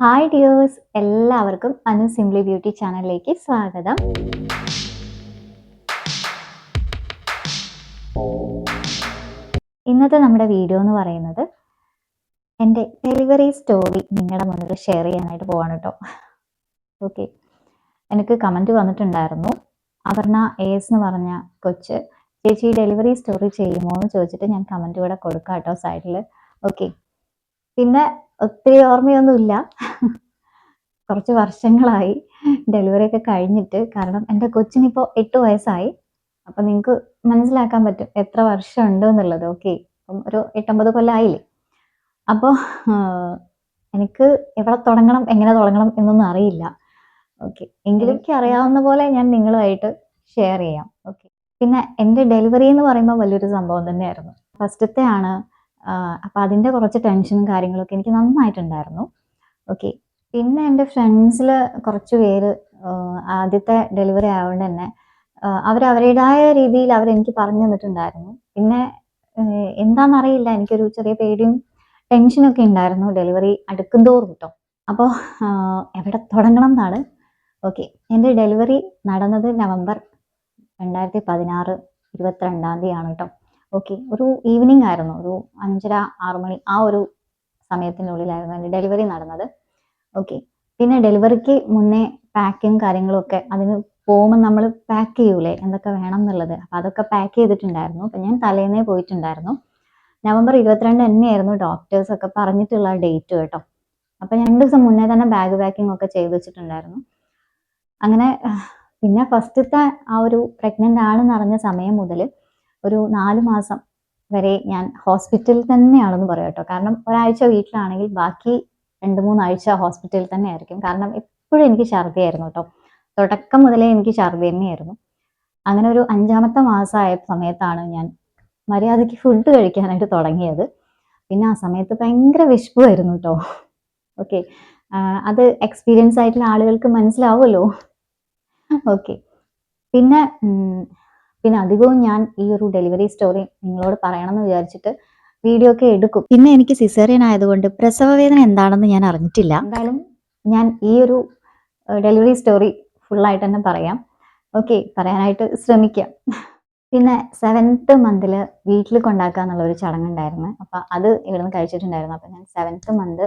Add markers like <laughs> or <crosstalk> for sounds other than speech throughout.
Hi dears എല്ലാവർക്കും Anu simply beauty ചാനലിലേക്ക് സ്വാഗതം. ഇന്നത്തെ നമ്മുടെ വീഡിയോ എന്ന് പറയുന്നത് എന്റെ ഡെലിവറി സ്റ്റോറി നിങ്ങളുടെ മുന്നിൽ ഷെയർ ചെയ്യാനായിട്ട് പോവാണ് കേട്ടോ ഓക്കെ എനിക്ക് കമന്റ് വന്നിട്ടുണ്ടായിരുന്നു. അപർണ എസ് എന്ന് പറഞ്ഞ കൊച്ച് ചേച്ചി ഡെലിവറി സ്റ്റോറി ചെയ്യുമോ? എന്ന് ചോദിച്ചിട്ട് ഞാൻ കമന്റ് ഇവിടെ കൊടുക്കാം കേട്ടോ സൈഡിൽ ഓക്കെ പിന്നെ ഒത്തിരി ഓർമ്മയൊന്നുമില്ല. കുറച്ച് വർഷങ്ങളായി ഡെലിവറി ഒക്കെ കഴിഞ്ഞിട്ട്. കാരണം എന്റെ കൊച്ചിനിപ്പോൾ എട്ട് വയസ്സായി. അപ്പം നിങ്ങൾക്ക് മനസ്സിലാക്കാൻ പറ്റും എത്ര വർഷം ഉണ്ട് എന്നുള്ളത് ഓക്കെ അപ്പം ഒരു എട്ടൊമ്പത് കൊല്ലമായില്ലേ അപ്പോൾ എനിക്ക് എവിടെ തുടങ്ങണം എങ്ങനെ തുടങ്ങണം എന്നൊന്നും അറിയില്ല. ഓക്കെ എങ്കിലും എനിക്ക് അറിയാവുന്ന പോലെ ഞാൻ നിങ്ങളുമായിട്ട് ഷെയർ ചെയ്യാം. ഓക്കെ. പിന്നെ എന്റെ ഡെലിവറി എന്ന് പറയുമ്പോൾ വലിയൊരു സംഭവം തന്നെയായിരുന്നു. ഫസ്റ്റത്തെ ആണ് അപ്പം അതിന്റെ കുറച്ച് ടെൻഷനും കാര്യങ്ങളൊക്കെ എനിക്ക് നന്നായിട്ടുണ്ടായിരുന്നു. ഓക്കെ പിന്നെ എന്റെ ഫ്രണ്ട്സിൽ കുറച്ച് പേര് ആദ്യത്തെ ഡെലിവറി ആയതുകൊണ്ട് തന്നെ അവർ അവരുടേതായ രീതിയിൽ അവരെനിക്ക് പറഞ്ഞു തന്നിട്ടുണ്ടായിരുന്നു. പിന്നെ എന്താണെന്നറിയില്ല എനിക്കൊരു ചെറിയ പേടിയും ടെൻഷനൊക്കെ ഉണ്ടായിരുന്നു ഡെലിവറി അടുക്കും തോറും കേട്ടോ അപ്പോൾ എവിടെ തുടങ്ങണം എന്നാണ് ഓക്കെ എന്റെ ഡെലിവറി നടന്നത് നവംബർ രണ്ടായിരത്തി പതിനാറ് ഇരുപത്തിരണ്ടാം തീയതിയാണ് കേട്ടോ ഓക്കെ ഒരു ഈവനിങ് ആയിരുന്നു. ഒരു അഞ്ചര ആറ് മണി ആ ഒരു സമയത്തിനുള്ളിലായിരുന്നു എന്റെ ഡെലിവറി നടന്നത്. ഓക്കെ പിന്നെ ഡെലിവറിക്ക് മുന്നേ പാക്കിങ് കാര്യങ്ങളൊക്കെ അതിന് പോകുമ്പോൾ നമ്മൾ പാക്ക് ചെയ്യൂലേ? എന്തൊക്കെ വേണം എന്നുള്ളത്? അപ്പം അതൊക്കെ പാക്ക് ചെയ്തിട്ടുണ്ടായിരുന്നു. അപ്പം ഞാൻ തലേന്നേ പോയിട്ടുണ്ടായിരുന്നു. നവംബർ ഇരുപത്തിരണ്ട് തന്നെയായിരുന്നു ഡോക്ടേഴ്സ് ഒക്കെ പറഞ്ഞിട്ടുള്ള ഡേറ്റ് കേട്ടോ. അപ്പം ഞാൻ രണ്ട് ദിവസം മുന്നേ തന്നെ ബാഗ് പാക്കിംഗ് ഒക്കെ ചെയ്ത് വെച്ചിട്ടുണ്ടായിരുന്നു. അങ്ങനെ പിന്നെ ഫസ്റ്റത്തെ ആ ഒരു പ്രഗ്നന്റ് ആണെന്ന് അറിഞ്ഞ സമയം മുതൽ ഒരു നാല് മാസം വരെ ഞാൻ ഹോസ്പിറ്റലിൽ തന്നെയാണെന്ന് പറയാം കേട്ടോ. കാരണം ഒരാഴ്ച വീട്ടിലാണെങ്കിൽ ബാക്കി രണ്ട് മൂന്നാഴ്ച ഹോസ്പിറ്റലിൽ തന്നെ ആയിരിക്കും കാരണം എപ്പോഴും എനിക്ക് ഛർദിയായിരുന്നു കേട്ടോ. തുടക്കം മുതലേ എനിക്ക് ഛർദി തന്നെയായിരുന്നു. അങ്ങനെ ഒരു അഞ്ചാമത്തെ മാസമായ സമയത്താണ് ഞാൻ മര്യാദയ്ക്ക് ഫുഡ് കഴിക്കാനായിട്ട് തുടങ്ങിയത്. പിന്നെ ആ സമയത്ത് ഭയങ്കര വിശപ്പുമായിരുന്നു കേട്ടോ. ഓക്കെ അത് എക്സ്പീരിയൻസ് ആയിട്ടുള്ള ആളുകൾക്ക് മനസ്സിലാവുമല്ലോ. ഓക്കെ പിന്നെ പിന്നെ അധികവും ഞാൻ ഈ ഒരു ഡെലിവറി സ്റ്റോറി നിങ്ങളോട് പറയണമെന്ന് വിചാരിച്ചിട്ട് വീഡിയോ ഒക്കെ എടുക്കും. പിന്നെ എനിക്ക് സിസേറിയൻ ആയതുകൊണ്ട് പ്രസവ വേദന എന്താണെന്ന് ഞാൻ അറിഞ്ഞിട്ടില്ല. എന്തായാലും ഞാൻ ഈ ഒരു ഡെലിവറി സ്റ്റോറി ഫുള്ളായിട്ട് തന്നെ പറയാം. ഓക്കെ പറയാനായിട്ട് ശ്രമിക്കാം. പിന്നെ സെവൻത്ത് മന്തിൽ വീട്ടിൽ കൊണ്ടാക്കുക എന്നുള്ള ഒരു ചടങ്ങുണ്ടായിരുന്നു. അപ്പം അത് ഇവിടുന്ന് കഴിച്ചിട്ടുണ്ടായിരുന്നു. അപ്പം ഞാൻ സെവൻത്ത് മന്ത്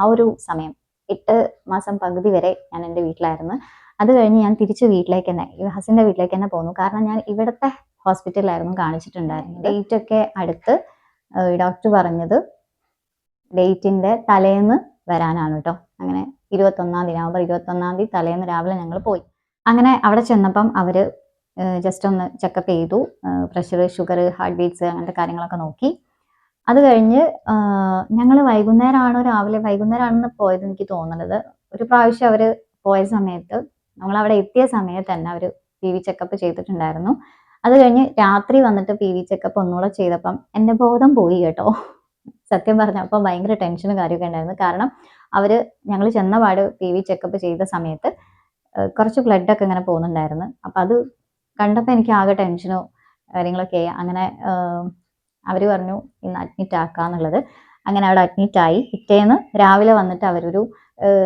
ആ ഒരു സമയം എട്ട് മാസം പകുതി വരെ ഞാൻ എന്റെ വീട്ടിലായിരുന്നു. അത് കഴിഞ്ഞ് ഞാൻ തിരിച്ച് വീട്ടിലേക്ക് തന്നെ ഹസിന്റെ വീട്ടിലേക്ക് തന്നെ പോന്നു. കാരണം ഞാൻ ഇവിടുത്തെ ഹോസ്പിറ്റലിലായിരുന്നു കാണിച്ചിട്ടുണ്ടായിരുന്നത്. ഡേറ്റ് ഒക്കെ അടുത്ത് ഡോക്ടർ പറഞ്ഞത് ഡേറ്റിന്റെ തലേന്ന് വരാനാണ് കേട്ടോ അങ്ങനെ ഇരുപത്തൊന്നാം തീയതി നവംബർ ഇരുപത്തൊന്നാം തീയതി തലേന്ന് രാവിലെ ഞങ്ങൾ പോയി. അങ്ങനെ അവിടെ ചെന്നപ്പം അവർ ജസ്റ്റ് ഒന്ന് ചെക്കപ്പ് ചെയ്തു. പ്രഷർ ഷുഗർ ഹാർട്ട് ബീറ്റ്സ് അങ്ങനത്തെ കാര്യങ്ങളൊക്കെ നോക്കി. അത് കഴിഞ്ഞ് ഞങ്ങൾ വൈകുന്നേരമാണോ രാവിലെ വൈകുന്നേരമാണെന്ന് പോയത് എനിക്ക് തോന്നുന്നത് ഒരു പ്രാവശ്യം അവർ പോയ സമയത്ത് നമ്മൾ അവിടെ എത്തിയ സമയത്ത് തന്നെ അവർ പി വി ചെക്കപ്പ് ചെയ്തിട്ടുണ്ടായിരുന്നു. അത് കഴിഞ്ഞ് രാത്രി വന്നിട്ട് പി വി ചെക്കപ്പ് ഒന്നുകൂടെ ചെയ്തപ്പം എന്റെ ബോധം പോയി കേട്ടോ. സത്യം പറഞ്ഞപ്പോൾ ഭയങ്കര ടെൻഷനും കാര്യമൊക്കെ ഉണ്ടായിരുന്നു. കാരണം അവർ ഞങ്ങൾ ചെന്നപാട് പി വി ചെക്കപ്പ് ചെയ്ത സമയത്ത് കുറച്ച് ബ്ലഡൊക്കെ ഇങ്ങനെ പോകുന്നുണ്ടായിരുന്നു. അപ്പം അത് കണ്ടപ്പോൾ എനിക്ക് ആകെ ടെൻഷനോ കാര്യങ്ങളൊക്കെ അങ്ങനെ അവർ പറഞ്ഞു ഇന്ന് അഡ്മിറ്റ് ആക്കാന്നുള്ളത്. അങ്ങനെ അവിടെ അഡ്മിറ്റ് ആയി. പിറ്റേന്ന് രാവിലെ വന്നിട്ട് അവരൊരു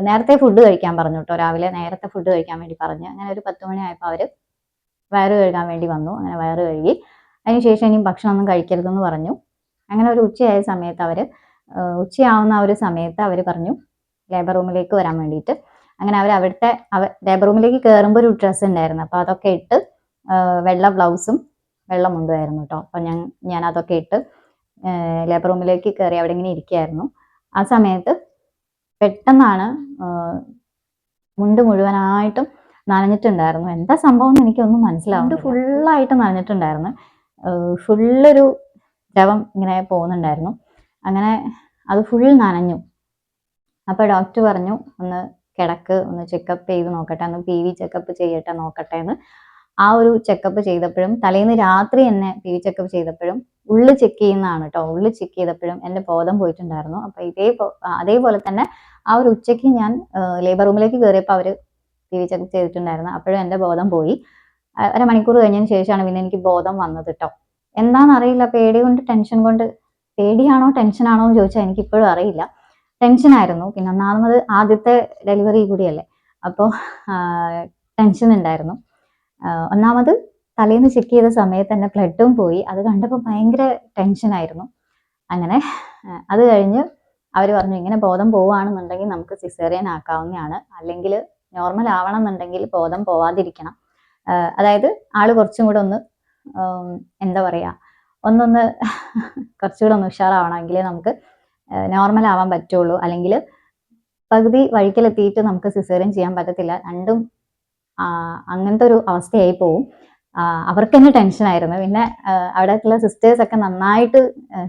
നേരത്തെ ഫുഡ് കഴിക്കാൻ പറഞ്ഞു കേട്ടോ രാവിലെ നേരത്തെ ഫുഡ് കഴിക്കാൻ വേണ്ടി പറഞ്ഞു. അങ്ങനെ ഒരു പത്ത് മണിയായപ്പോൾ അവർ വയറ് കഴുകാൻ വേണ്ടി വന്നു. അങ്ങനെ വയറ് കഴുകി. അതിനുശേഷം ഇനിയും ഭക്ഷണമൊന്നും കഴിക്കരുതെന്ന് പറഞ്ഞു. അങ്ങനെ ഒരു ഉച്ചയായ സമയത്ത് അവർ ഉച്ചയാവുന്ന ആ ഒരു സമയത്ത് അവർ പറഞ്ഞു ലേബർ റൂമിലേക്ക് വരാൻ വേണ്ടിയിട്ട്. അങ്ങനെ അവർ അവിടുത്തെ അവ ലേബർ റൂമിലേക്ക് കയറുമ്പോൾ ഒരു ഡ്രസ്സ് ഉണ്ടായിരുന്നു. അപ്പോൾ അതൊക്കെ ഇട്ട് വെള്ള ബ്ലൗസും വെള്ള മുണ്ടുമായിരുന്നു കേട്ടോ അപ്പം ഞാൻ ഞാൻ അതൊക്കെ ഇട്ട് ലേബർ റൂമിലേക്ക് കയറി അവിടെ ഇങ്ങനെ ഇരിക്കുകയായിരുന്നു. ആ സമയത്ത് പെട്ടെന്നാണ് മുണ്ട് മുഴുവനായിട്ടും നനഞ്ഞിട്ടുണ്ടായിരുന്നു. എന്താ സംഭവം എന്ന് എനിക്കൊന്നും മനസ്സിലാവുന്നുണ്ട് ഫുള്ളായിട്ട് നനഞ്ഞിട്ടുണ്ടായിരുന്നു. ഫുള്ളൊരു ദ്രവം ഇങ്ങനെ പോകുന്നുണ്ടായിരുന്നു. അങ്ങനെ അത് ഫുൾ നനഞ്ഞു. അപ്പോൾ ഡോക്ടർ പറഞ്ഞു ഒന്ന് കിടക്ക് ഒന്ന് ചെക്കപ്പ് ചെയ്ത് നോക്കട്ടെ ഒന്ന് പി വി ചെക്കപ്പ് ചെയ്യട്ടെ നോക്കട്ടെ എന്ന്. ആ ഒരു ചെക്കപ്പ് ചെയ്തപ്പോഴും തലേന്ന് രാത്രി എന്നെ പി വി ചെക്കപ്പ് ചെയ്തപ്പോഴും ഉള്ളു ചെക്ക് ചെയ്യുന്നതാണ് കേട്ടോ ഉള്ളു ചെക്ക് ചെയ്തപ്പോഴും എന്റെ ബോധം പോയിട്ടുണ്ടായിരുന്നു. അപ്പോൾ ഇതേ അതേപോലെ തന്നെ ആ ഒരു ഉച്ചയ്ക്ക് ഞാൻ ലേബർ റൂമിലേക്ക് കയറിയപ്പോൾ അവർ പി വി ചെക്കപ്പ് ചെയ്തിട്ടുണ്ടായിരുന്നു. അപ്പോഴും എന്റെ ബോധം പോയി. അരമണിക്കൂർ കഴിഞ്ഞതിന് ശേഷമാണ് പിന്നെ എനിക്ക് ബോധം വന്നത് കേട്ടോ എന്താണെന്നറിയില്ല പേടി കൊണ്ട് ടെൻഷൻ കൊണ്ട് പേടിയാണോ ടെൻഷനാണോ എന്ന് ചോദിച്ചാൽ എനിക്ക് ഇപ്പോഴും അറിയില്ല ടെൻഷനായിരുന്നു പിന്നെ ഒന്നാമത് ആദ്യത്തെ ഡെലിവറി കൂടിയല്ലേ. അപ്പോൾ ടെൻഷൻ ഉണ്ടായിരുന്നു. ഒന്നാമത് തലേന്ന് ചെക്ക് ചെയ്ത സമയത്ത് തന്നെ ബ്ലഡും പോയി. അത് കണ്ടപ്പോൾ ഭയങ്കര ടെൻഷനായിരുന്നു അങ്ങനെ അത് കഴിഞ്ഞ് അവർ പറഞ്ഞു ഇങ്ങനെ ബോധം പോവുകയാണെന്നുണ്ടെങ്കിൽ നമുക്ക് സിസേറിയൻ ആക്കാവുന്നതാണ്. അല്ലെങ്കിൽ നോർമൽ ആവണം എന്നുണ്ടെങ്കിൽ ബോധം പോവാതിരിക്കണം. അതായത് ആൾ കുറച്ചും കൂടെ ഒന്ന് എന്താ പറയുക ഒന്നൊന്ന് <laughs> കുറച്ചുകൂടെ ഒന്ന് ഉഷാറാവണമെങ്കിൽ നമുക്ക് നോർമൽ ആവാൻ പറ്റുള്ളൂ. അല്ലെങ്കിൽ പകുതി വഴിക്കലെത്തിയിട്ട് നമുക്ക് സിസേറിയൻ ചെയ്യാൻ പറ്റത്തില്ല. രണ്ടും അങ്ങനത്തെ ഒരു അവസ്ഥയായി പോവും. അവർക്ക് തന്നെ ടെൻഷനായിരുന്നു. പിന്നെ അവിടെ ഉള്ള സിസ്റ്റേഴ്സ് ഒക്കെ നന്നായിട്ട്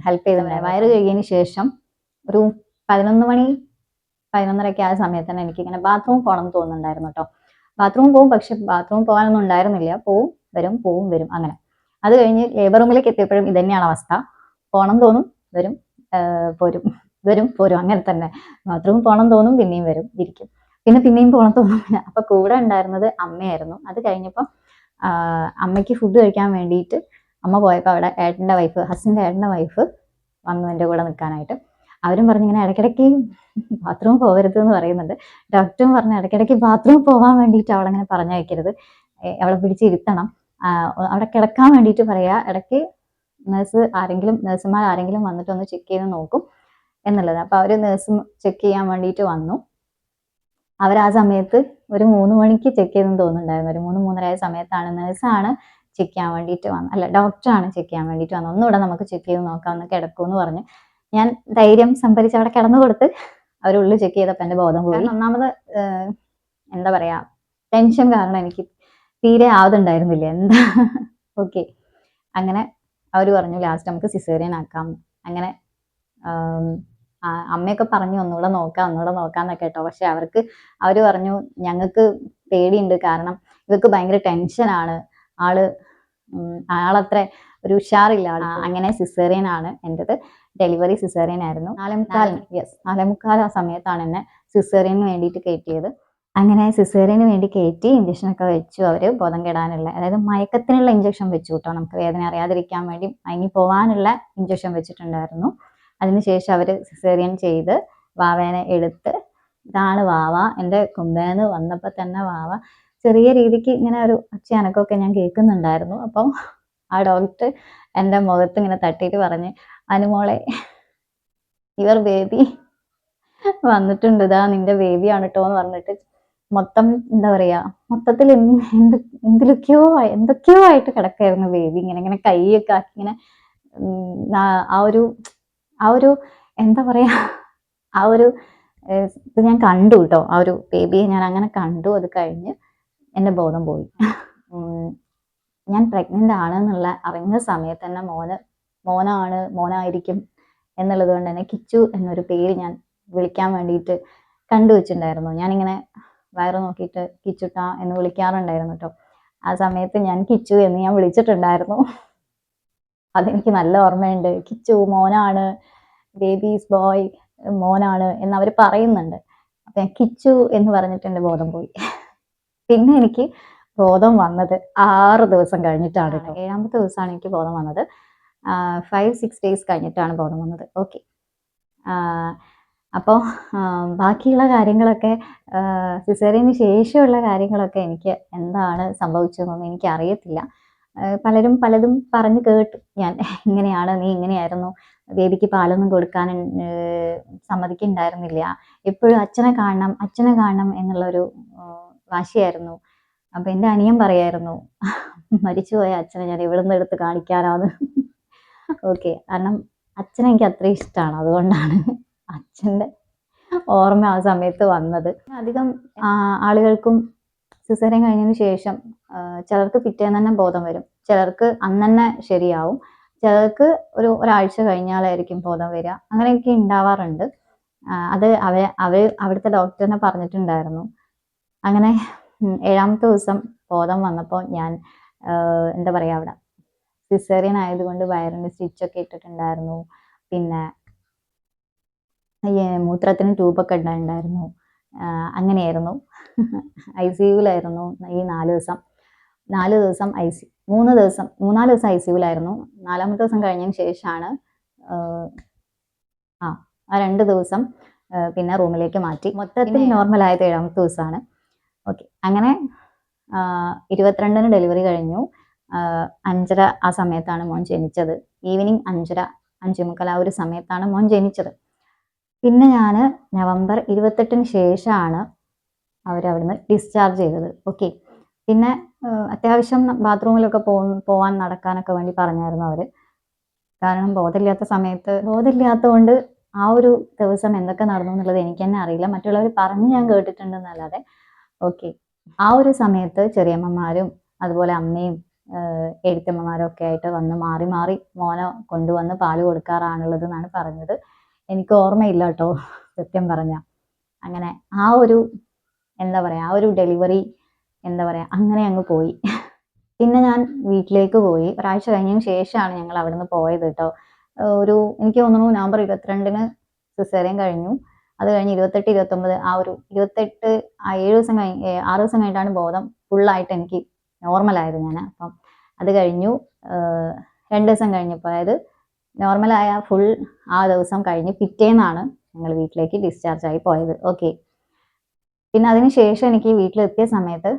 ഹെൽപ്പ് ചെയ്തിട്ടുണ്ടായിരുന്നു വയറ് കഴിയതിന് ശേഷം ഒരു പതിനൊന്ന് മണി പതിനൊന്നരയൊക്കെ ആ സമയത്ത് തന്നെ എനിക്ക് ഇങ്ങനെ ബാത്റൂം പോകണം എന്ന് തോന്നുന്നുണ്ടായിരുന്നു കേട്ടോ ബാത്റൂം പോവും പക്ഷെ ബാത്റൂം പോകാനൊന്നും ഉണ്ടായിരുന്നില്ല. പോവും വരും പോവും വരും അങ്ങനെ. അത് കഴിഞ്ഞ് ലേബർ റൂമിലേക്ക് എത്തിയപ്പോഴും ഇതന്നെയാണ് അവസ്ഥ. പോകണം തോന്നും വരും പോരും വരും പോരും അങ്ങനെ തന്നെ. ബാത്റൂം പോകണം തോന്നും പിന്നെയും വരും ഇരിക്കും. പിന്നെ പിന്നെയും പോണം തോന്നുന്നില്ല. അപ്പൊ കൂടെ ഉണ്ടായിരുന്നത് അമ്മയായിരുന്നു. അത് കഴിഞ്ഞപ്പോൾ അമ്മയ്ക്ക് ഫുഡ് കഴിക്കാൻ വേണ്ടിയിട്ട് അമ്മ പോയപ്പോൾ അവിടെ ഏട്ടന്റെ വൈഫ് ഹസ്ബൻഡ് ഏട്ടന്റെ വൈഫ് വന്നു എന്റെ കൂടെ നിൽക്കാനായിട്ട്. അവരും പറഞ്ഞു ഇങ്ങനെ ഇടയ്ക്കിടയ്ക്ക് ബാത്റൂം പോകരുത് എന്ന് പറയുന്നുണ്ട്. ഡോക്ടറും പറഞ്ഞു ഇടയ്ക്കിടയ്ക്ക് ബാത്റൂം പോകാൻ വേണ്ടിയിട്ട് അവളങ്ങനെ പറഞ്ഞു വയ്ക്കരുത് അവളെ പിടിച്ചിരുത്തണം. അവിടെ കിടക്കാൻ വേണ്ടിയിട്ട് പറയാ ഇടയ്ക്ക് നേഴ്സ് ആരെങ്കിലും നേഴ്സുമാർ ആരെങ്കിലും വന്നിട്ട് ഒന്ന് ചെക്ക് ചെയ്ത് നോക്കും എന്നുള്ളത്. അപ്പോൾ അവർ നേഴ്സും ചെക്ക് ചെയ്യാൻ വേണ്ടിയിട്ട് വന്നു. അവർ ആ സമയത്ത് ഒരു മൂന്ന് മണിക്ക് ചെക്ക് ചെയ്തെന്ന് തോന്നുന്നുണ്ടായിരുന്നു. ഒരു മൂന്ന് മൂന്നര സമയത്താണ് നേഴ്സാണ് ചെക്ക് ചെയ്യാൻ വേണ്ടിയിട്ട് വന്നത് അല്ല ഡോക്ടറാണ് ചെക്ക് ചെയ്യാൻ വേണ്ടിയിട്ട് വന്നത്. ഒന്നുകൂടെ നമുക്ക് ചെക്ക് ചെയ്ത് നോക്കാം ഒന്ന് കിടക്കുമെന്ന് പറഞ്ഞ്. ഞാൻ ധൈര്യം സംഭരിച്ച് അവിടെ കിടന്നു കൊടുത്ത് അവരുള്ളിൽ ചെക്ക് ചെയ്തപ്പോൾ എന്റെ ബോധം പോയി. ഒന്നാമത് എന്താ പറയാ ടെൻഷൻ കാരണം എനിക്ക് തീരെ ആവുന്നുണ്ടായിരുന്നില്ല. എന്താ? ഓക്കെ അങ്ങനെ അവർ പറഞ്ഞു ലാസ്റ്റ് നമുക്ക് സിസേറിയൻ ആക്കാം. അങ്ങനെ അമ്മയൊക്കെ പറഞ്ഞു ഒന്നുകൂടെ നോക്കാം ഒന്നുകൂടെ നോക്കാന്നൊക്കെ കേട്ടോ. പക്ഷെ അവർക്ക് അവർ പറഞ്ഞു ഞങ്ങൾക്ക് പേടിയുണ്ട്. കാരണം ഇവർക്ക് ഭയങ്കര ടെൻഷനാണ് ആൾ ആളത്ര ഒരു ഉഷാറില്ല. അങ്ങനെ സിസേറിയൻ ആണ് എന്റെത് ഡെലിവറി സിസേറിയൻ ആയിരുന്നു. നാലേമുക്കാലിന് യെസ് നാലേമുക്കാൽ ആ സമയത്താണ് എന്നെ സിസേറിയന് വേണ്ടിയിട്ട് കയറ്റിയത്. അങ്ങനെ സിസേറിയന് വേണ്ടി കയറ്റി ഇഞ്ചക്ഷൻ ഒക്കെ വെച്ചു അവർ ബോധം കെടാനുള്ള അതായത് മയക്കത്തിനുള്ള ഇഞ്ചക്ഷൻ വെച്ചു കേട്ടോ. നമുക്ക് വേദന അറിയാതിരിക്കാൻ വേണ്ടി മയങ്ങി പോകാനുള്ള ഇഞ്ചക്ഷൻ വെച്ചിട്ടുണ്ടായിരുന്നു. അതിനുശേഷം അവർ സിസേറിയൻ ചെയ്ത് വാവേനെ എടുത്ത് ഇതാണ് വാവ എന്റെ കുമ്പേന്ന് വന്നപ്പോൾ തന്നെ വാവ ചെറിയ രീതിക്ക് ഇങ്ങനെ ഒരു ഒച്ചയനക്കമൊക്കെ ഞാൻ കേൾക്കുന്നുണ്ടായിരുന്നു. അപ്പം ആ ഡോക്ടർ എന്റെ മുഖത്ത് ഇങ്ങനെ തട്ടിയിട്ട് പറഞ്ഞ് അനുമോളെ ഇവർ ബേബി വന്നിട്ടുണ്ട്. ഇതാ നിന്റെ ബേബിയാണ് കേട്ടോ എന്ന് പറഞ്ഞിട്ട് മൊത്തം എന്താ പറയാ മൊത്തത്തിൽ എന്ത് എന്ത് എന്തിലൊക്കെയോ എന്തൊക്കെയോ ആയിട്ട് കിടക്കായിരുന്നു ബേബി ഇങ്ങനെ ഇങ്ങനെ കൈയൊക്കെ ആക്കി ഇങ്ങനെ ആ ഒരു ആ ഒരു എന്താ പറയാ ആ ഒരു ഇത് ഞാൻ കണ്ടു കേട്ടോ ആ ഒരു ബേബിയെ ഞാൻ അങ്ങനെ കണ്ടു. അത് കഴിഞ്ഞ് എന്റെ ബോധം പോയി. ഞാൻ പ്രഗ്നന്റ് ആണ് എന്നുള്ള അറിഞ്ഞ സമയത്ത് തന്നെ മോന് മോനാണ് മോനായിരിക്കും എന്നുള്ളത് കൊണ്ട് തന്നെ കിച്ചു എന്നൊരു പേര് ഞാൻ വിളിക്കാൻ വേണ്ടിയിട്ട് കണ്ടുവച്ചിട്ടുണ്ടായിരുന്നു ഞാനിങ്ങനെ വയറ് നോക്കിയിട്ട് കിച്ചുട്ടാ എന്ന് വിളിക്കാറുണ്ടായിരുന്നു കേട്ടോ ആ സമയത്ത് ഞാൻ കിച്ചു എന്ന് ഞാൻ വിളിച്ചിട്ടുണ്ടായിരുന്നു. അതെനിക്ക് നല്ല ഓർമ്മയുണ്ട്. കിച്ചു മോനാണ് ബേബീസ് ബോയ് മോനാണ് എന്ന് അവർ പറയുന്നുണ്ട്. അപ്പം ഞാൻ കിച്ചു എന്ന് പറഞ്ഞിട്ട് എന്റെ ബോധം പോയി. പിന്നെ എനിക്ക് ബോധം വന്നത് ആറ് ദിവസം കഴിഞ്ഞിട്ടാണ് കേട്ടോ. ഏഴാമത്തെ ദിവസമാണ് എനിക്ക് ബോധം വന്നത്. ഫൈവ് സിക്സ് ഡേയ്സ് കഴിഞ്ഞിട്ടാണ് ബോധം വന്നത്. ഓക്കെ അപ്പോൾ ബാക്കിയുള്ള കാര്യങ്ങളൊക്കെ സിസേറിയന് ശേഷമുള്ള കാര്യങ്ങളൊക്കെ എനിക്ക് എന്താണ് സംഭവിച്ചതെന്നൊന്നും എനിക്ക് അറിയത്തില്ല പലരും പലതും പറഞ്ഞു കേട്ടു. ഞാൻ ഇങ്ങനെയാണ് നീ ഇങ്ങനെയായിരുന്നു. ബേബിക്ക് പാലൊന്നും കൊടുക്കാൻ സമ്മതിക്കുന്നുണ്ടായിരുന്നില്ല എപ്പോഴും അച്ഛനെ കാണണം അച്ഛനെ കാണണം എന്നുള്ളൊരു വാശിയായിരുന്നു. അപ്പം എന്റെ അനിയൻ പറയായിരുന്നു മരിച്ചുപോയ അച്ഛനെ ഞാൻ എവിടെ നിന്ന് എടുത്ത് കാണിക്കാനാന്ന്. ഓക്കെ. കാരണം അച്ഛനെ എനിക്ക് അത്ര ഇഷ്ടമാണ് അതുകൊണ്ടാണ് അച്ഛന്റെ ഓർമ്മ ആ സമയത്ത് വന്നത്. അധികം ആളുകൾക്കും സിസേറിയൻ കഴിഞ്ഞതിന് ശേഷം ചിലർക്ക് പിറ്റേന്ന് തന്നെ ബോധം വരും. ചിലർക്ക് അന്ന് തന്നെ ശരിയാവും. ചിലർക്ക് ഒരു ഒരാഴ്ച കഴിഞ്ഞാലായിരിക്കും ബോധം വരിക. അങ്ങനെയൊക്കെ ഉണ്ടാവാറുണ്ട്. അത് അവർ അവർ അവിടുത്തെ ഡോക്ടറിനെ പറഞ്ഞിട്ടുണ്ടായിരുന്നു. അങ്ങനെ ഏഴാമത്തെ ദിവസം ബോധം വന്നപ്പോൾ ഞാൻ എന്താ പറയുക അവിടെ സിസേറിയൻ ആയതുകൊണ്ട് വയറിന് സ്റ്റിച്ചൊക്കെ ഇട്ടിട്ടുണ്ടായിരുന്നു. പിന്നെ മൂത്രത്തിന് ട്യൂബൊക്കെ ഉണ്ടായിരുന്നു അങ്ങനെയായിരുന്നു. ഐ സി യുവിലായിരുന്നു ഈ നാല് ദിവസം. നാല് ദിവസം ഐ സി മൂന്ന് ദിവസം മൂന്നാൽ ദിവസം ഐ സി യുവിലായിരുന്നു. നാലാമത്തെ ദിവസം കഴിഞ്ഞതിന് ശേഷമാണ് ആ ആ രണ്ട് ദിവസം പിന്നെ റൂമിലേക്ക് മാറ്റി. മൊത്തത്തിൽ നോർമൽ ആയത് ഏഴാമത്തെ ദിവസമാണ്. ഓക്കെ അങ്ങനെ ഇരുപത്തിരണ്ടിന് ഡെലിവറി കഴിഞ്ഞു. അഞ്ചര ആ സമയത്താണ് മോൻ ജനിച്ചത്. ഈവനിങ് അഞ്ചര അഞ്ചേ മുക്കാൽ ആ ഒരു സമയത്താണ് മോൻ ജനിച്ചത്. പിന്നെ ഞാൻ നവംബർ ഇരുപത്തെട്ടിന് ശേഷമാണ് അവരവിടുന്ന് ഡിസ്ചാർജ് ചെയ്തത്. ഓക്കെ പിന്നെ അത്യാവശ്യം ബാത്റൂമിലൊക്കെ പോ പോവാൻ നടക്കാനൊക്കെ വേണ്ടി പറഞ്ഞായിരുന്നു അവർ കാരണം ബോധമില്ലാത്ത സമയത്ത് ബോധമില്ലാത്തതുകൊണ്ട് ആ ഒരു ദിവസം എന്തൊക്കെ നടന്നു എന്നുള്ളത് എനിക്ക് തന്നെ അറിയില്ല. മറ്റുള്ളവർ പറഞ്ഞ് ഞാൻ കേട്ടിട്ടുണ്ടെന്നല്ലാതെ. ഓക്കെ ആ ഒരു സമയത്ത് ചെറിയമ്മമാരും അതുപോലെ അമ്മയും എഴുത്തമ്മമാരും ഒക്കെ ആയിട്ട് വന്ന് മാറി മാറി മോനെ കൊണ്ടുവന്ന് പാൽ കൊടുക്കാറാണുള്ളത് എന്നാണ് പറഞ്ഞത്. എനിക്ക് ഓർമ്മയില്ല കേട്ടോ സത്യം പറഞ്ഞ. അങ്ങനെ ആ ഒരു എന്താ പറയാ ആ ഒരു ഡെലിവറി എന്താ പറയാ അങ്ങനെ അങ്ങ് പോയി. പിന്നെ ഞാൻ വീട്ടിലേക്ക് പോയി. ഒരാഴ്ച കഴിഞ്ഞതിന് ശേഷമാണ് ഞങ്ങൾ അവിടുന്ന് പോയത് കേട്ടോ. ഒരു എനിക്ക് തോന്നുന്നു നവംബർ ഇരുപത്തിരണ്ടിന് സിസേറിയൻ കഴിഞ്ഞു. അത് കഴിഞ്ഞ് ഇരുപത്തെട്ട് ഇരുപത്തൊമ്പത് ആ ഒരു ഇരുപത്തെട്ട് ആ ഏഴ് ദിവസം കഴിഞ്ഞ് ആറ് ദിവസം കഴിഞ്ഞിട്ടാണ് ബോധം ഫുള്ളായിട്ട് എനിക്ക് നോർമലായത് ഞാൻ. അപ്പം അത് കഴിഞ്ഞു. രണ്ട് ദിവസം കഴിഞ്ഞപ്പോൾ അതായത് നോർമലായ ഫുൾ ആ ദിവസം കഴിഞ്ഞ് പിറ്റേന്നാണ് ഞങ്ങൾ വീട്ടിലേക്ക് ഡിസ്ചാർജ് ആയി പോയത്. ഓക്കെ പിന്നെ അതിന് ശേഷം എനിക്ക് വീട്ടിലെത്തിയ സമയത്ത്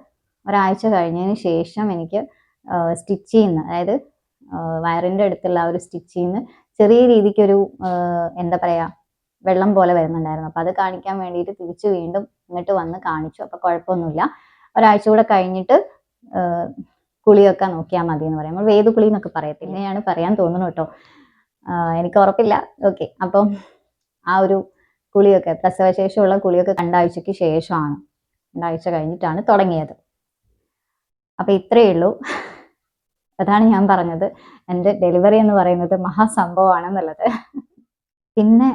ഒരാഴ്ച കഴിഞ്ഞതിന് ശേഷം എനിക്ക് സ്റ്റിച്ച് ചെയ്യുന്ന അതായത് വയറിന്റെ അടുത്തുള്ള ഒരു സ്റ്റിച്ച് ചെയ്യുന്ന ചെറിയ രീതിക്കൊരു എന്താ പറയുക വെള്ളം പോലെ വരുന്നുണ്ടായിരുന്നു. അപ്പോൾ അത് കാണിക്കാൻ വേണ്ടിയിട്ട് തിരിച്ച് വീണ്ടും ഇങ്ങോട്ട് വന്ന് കാണിച്ചു. അപ്പോൾ കുഴപ്പമൊന്നുമില്ല ഒരാഴ്ച കൂടെ കഴിഞ്ഞിട്ട് കുളിയൊക്കെ നോക്കിയാൽ മതി എന്ന് പറയുമ്പോൾ വേദ കുളി എന്നൊക്കെ പറയത്തില്ല? ഞാൻ പറയാൻ തോന്നുന്നു കേട്ടോ. എനിക്ക് ഉറപ്പില്ല. ഓക്കെ അപ്പം ആ ഒരു കുളിയൊക്കെ പ്രസവശേഷമുള്ള കുളിയൊക്കെ രണ്ടാഴ്ചയ്ക്ക് ശേഷമാണ്. രണ്ടാഴ്ച കഴിഞ്ഞിട്ടാണ് തുടങ്ങിയത്. അപ്പം ഇത്രയേ ഉള്ളൂ. അതാണ് ഞാൻ പറഞ്ഞത്. എന്റെ ഡെലിവറി എന്ന് പറയുന്നത് മഹാസംഭവമാണെന്നുള്ളത്. പിന്നെ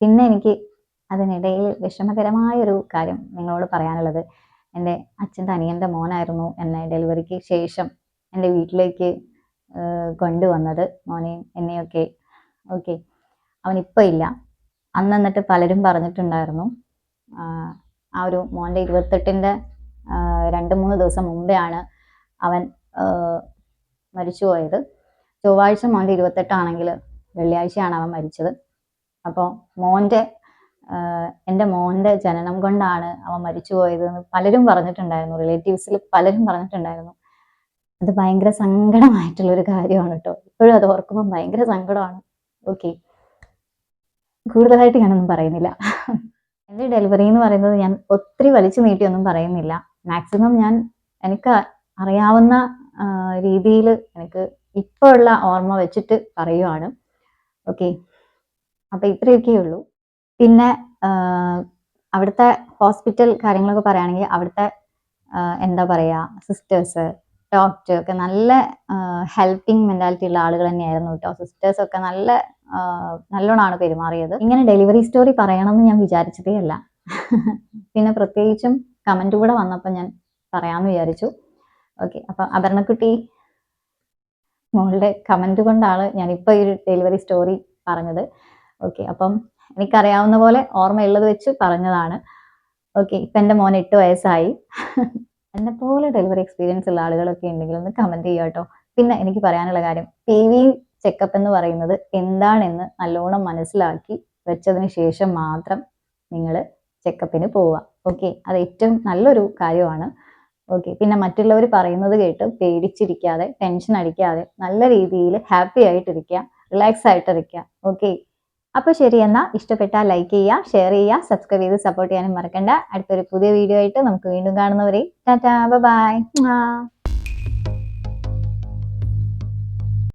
പിന്നെ എനിക്ക് അതിനിടയിൽ വിഷമകരമായൊരു കാര്യം നിങ്ങളോട് പറയാനുള്ളത്. എന്റെ അച്ഛന്റെ അനിയന്റെ മോനായിരുന്നു എന്നെ ഡെലിവറിക്ക് ശേഷം എന്റെ വീട്ടിലേക്ക് കൊണ്ടുവന്നത് മോനെയും എന്നെയൊക്കെ. ഓക്കെ. അവനിപ്പോൾ ഇല്ല. അന്ന് എന്നിട്ട് പലരും പറഞ്ഞിട്ടുണ്ടായിരുന്നു. ആ ഒരു മോന്റെ ഇരുപത്തെട്ടിന്റെ രണ്ട് മൂന്ന് ദിവസം മുമ്പെയാണ് അവൻ മരിച്ചുപോയത് ചൊവ്വാഴ്ച മോന്റെ ഇരുപത്തെട്ടാണെങ്കിൽ വെള്ളിയാഴ്ചയാണ് അവൻ മരിച്ചത്. അപ്പോൾ മോന്റെ എന്റെ മോന്റെ ജനനം കൊണ്ടാണ് അവൻ മരിച്ചുപോയത് എന്ന് പലരും പറഞ്ഞിട്ടുണ്ടായിരുന്നു. റിലേറ്റീവ്സിൽ പലരും പറഞ്ഞിട്ടുണ്ടായിരുന്നു. അത് ഭയങ്കര സങ്കടമായിട്ടുള്ള ഒരു കാര്യമാണ് കേട്ടോ. ഇപ്പോഴും അത് ഓർക്കുമ്പോൾ ഭയങ്കര സങ്കടമാണ്. ഓക്കെ കൂടുതലായിട്ട് ഞാനൊന്നും പറയുന്നില്ല. എന്റെ ഡെലിവറി എന്ന് പറയുന്നത് ഞാൻ ഒത്തിരി വലിച്ചു നീട്ടിയൊന്നും പറയുന്നില്ല. മാക്സിമം ഞാൻ എനിക്ക് അറിയാവുന്ന രീതിയിൽ എനിക്ക് ഇപ്പോൾ ഉള്ള ഓർമ്മ വെച്ചിട്ട് പറയുവാണ്. ഓക്കെ അപ്പം ഇത്രയൊക്കെ ഉള്ളൂ. പിന്നെ അവിടുത്തെ ഹോസ്പിറ്റൽ കാര്യങ്ങളൊക്കെ പറയുകയാണെങ്കിൽ അവിടുത്തെ എന്താ പറയുക സിസ്റ്റേഴ്സ് ഡോക്ടർ ഒക്കെ നല്ല ഹെൽപ്പിംഗ് മെന്റാലിറ്റി ഉള്ള ആളുകൾ തന്നെയായിരുന്നു കേട്ടോ. സിസ്റ്റേഴ്സ് ഒക്കെ നല്ല നല്ലോണമാണ് പെരുമാറിയത്. ഇങ്ങനെ ഡെലിവറി സ്റ്റോറി പറയണമെന്ന് ഞാൻ വിചാരിച്ചതേ അല്ല. <laughs> പിന്നെ പ്രത്യേകിച്ചും കമന്റ് കൂടെ വന്നപ്പോൾ ഞാൻ പറയാമെന്ന് വിചാരിച്ചു. ഓക്കെ അപ്പം അപർണക്കുട്ടി മോളുടെ കമന്റ് കൊണ്ടാണ് ഞാനിപ്പോൾ ഈ ഒരു ഡെലിവറി സ്റ്റോറി പറഞ്ഞത്. ഓക്കെ അപ്പം എനിക്കറിയാവുന്ന പോലെ ഓർമ്മയുള്ളത് വെച്ച് പറഞ്ഞതാണ്. ഓക്കെ ഇപ്പം എന്റെ മോൻ എട്ട് വയസ്സായി. <laughs> എന്നെ പോലെ ഡെലിവറി എക്സ്പീരിയൻസ് ഉള്ള ആളുകളൊക്കെ ഉണ്ടെങ്കിൽ ഒന്ന് കമന്റ് ചെയ്യുക കേട്ടോ. പിന്നെ എനിക്ക് പറയാനുള്ള കാര്യം പി വി ചെക്കപ്പ് എന്ന് പറയുന്നത് എന്താണെന്ന് നല്ലോണം മനസ്സിലാക്കി വെച്ചതിന് ശേഷം മാത്രം നിങ്ങൾ ചെക്കപ്പിന് പോവുക. ഓക്കെ അത് ഏറ്റവും നല്ലൊരു കാര്യമാണ്. ഓക്കെ പിന്നെ മറ്റുള്ളവർ പറയുന്നത് കേട്ട് പേടിച്ചിരിക്കാതെ ടെൻഷൻ അടിക്കാതെ നല്ല രീതിയിൽ ഹാപ്പി ആയിട്ടിരിക്കുക റിലാക്സ് ആയിട്ടിരിക്കുക. ഓക്കെ അപ്പോൾ ശരി എന്നാൽ ഇഷ്ടപ്പെട്ട ലൈക്ക് ചെയ്യുക ഷെയർ ചെയ്യുക സബ്സ്ക്രൈബ് ചെയ്ത് സപ്പോർട്ട് ചെയ്യാനും മറക്കണ്ട. അടുത്തൊരു പുതിയ വീഡിയോ ആയിട്ട് നമുക്ക് വീണ്ടും കാണുന്നവരെ. Tata bye